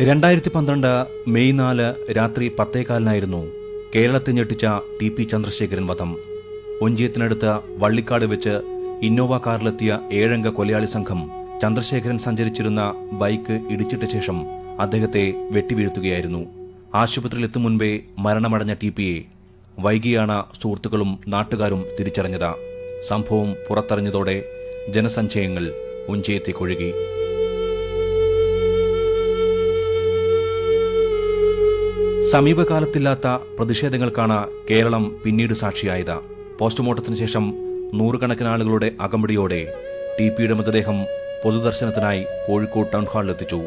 രണ്ടായിരത്തി പന്ത്രണ്ട് മെയ് നാല് രാത്രി പത്തേകാലിനായിരുന്നു കേരളത്തെ ഞെട്ടിച്ച ടി പി ചന്ദ്രശേഖരൻ വധം. ഒഞ്ചിയത്തിനടുത്ത് വള്ളിക്കാട് വെച്ച് ഇന്നോവ കാറിലെത്തിയ ഏഴംഗ കൊലയാളി സംഘം ചന്ദ്രശേഖരൻ സഞ്ചരിച്ചിരുന്ന ബൈക്ക് ഇടിച്ചിട്ട ശേഷം അദ്ദേഹത്തെ വെട്ടിവീഴ്ത്തുകയായിരുന്നു. ആശുപത്രിയിലെത്തും മുൻപേ മരണമടഞ്ഞ ടി പിയെ വൈകിയാണ് സുഹൃത്തുക്കളും നാട്ടുകാരും തിരിച്ചറിഞ്ഞത്. സംഭവം പുറത്തറിഞ്ഞതോടെ ജനസഞ്ചയങ്ങൾ ഒഞ്ചിയത്തേക്കൊഴുകി. സമീപകാലത്തില്ലാത്ത പ്രതിഷേധങ്ങൾക്കാണ് കേരളം പിന്നീട് സാക്ഷിയായത്. പോസ്റ്റ്മോർട്ടത്തിന് ശേഷം നൂറുകണക്കിന് ആളുകളുടെ അകമ്പടിയോടെ ടി പിയുടെ മൃതദേഹം പൊതുദർശനത്തിനായി കോഴിക്കോട് ടൗൺ ഹാളിലെത്തിച്ചു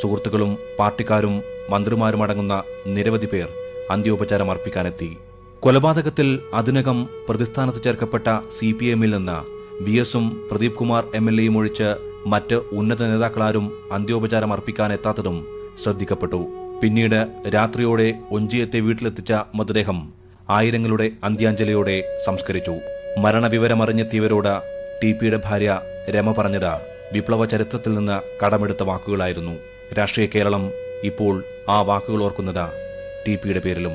സുഹൃത്തുക്കളും പാർട്ടിക്കാരും മന്ത്രിമാരും അടങ്ങുന്ന നിരവധി പേർ അന്ത്യോപചാരം അർപ്പിക്കാനെത്തി. കൊലപാതകത്തിൽ അതിനകം പ്രതിസ്ഥാനത്ത് ചേർക്കപ്പെട്ട സി പി എമ്മിൽ നിന്ന് വി എസും പ്രദീപ് കുമാർ എം എൽ എയും ഒഴിച്ച് മറ്റ് ഉന്നത നേതാക്കളാരും അന്ത്യോപചാരം അർപ്പിക്കാനെത്താത്തതും ശ്രദ്ധിക്കപ്പെട്ടു. പിന്നീട് രാത്രിയോടെ ഒഞ്ചിയത്തെ വീട്ടിലെത്തിച്ച മൃതദേഹം ആയിരങ്ങളുടെ അന്ത്യാഞ്ജലിയോടെ സംസ്കരിച്ചു. മരണവിവരമറിഞ്ഞെത്തിയവരോട് ടി പിയുടെ ഭാര്യ രമ പറഞ്ഞത് വിപ്ലവ ചരിത്രത്തിൽ നിന്ന് കടമെടുത്ത വാക്കുകളായിരുന്നു. രാഷ്ട്രീയ കേരളം ഇപ്പോൾ ആ വാക്കുകൾ ഓർക്കുന്നത് ടി പിയുടെ പേരിലും.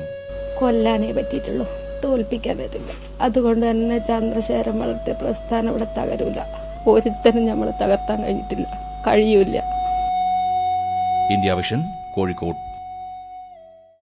കൊല്ലാനേ പറ്റിയിട്ടുള്ളൂ. തോൽപ്പിക്കാൻ പറ്റില്ല. അതുകൊണ്ട് തന്നെ ചന്ദ്രശേഖരൻ വളർത്തിയ പ്രസ്ഥാനം ഇവിടെ തകരൂല. ഒരുത്തനും നമ്മൾ തകർത്താൻ കഴിഞ്ഞിട്ടില്ല. കഴിയൂല ഇന്ത്യ വിഷൻ കോഴിക്കോട്.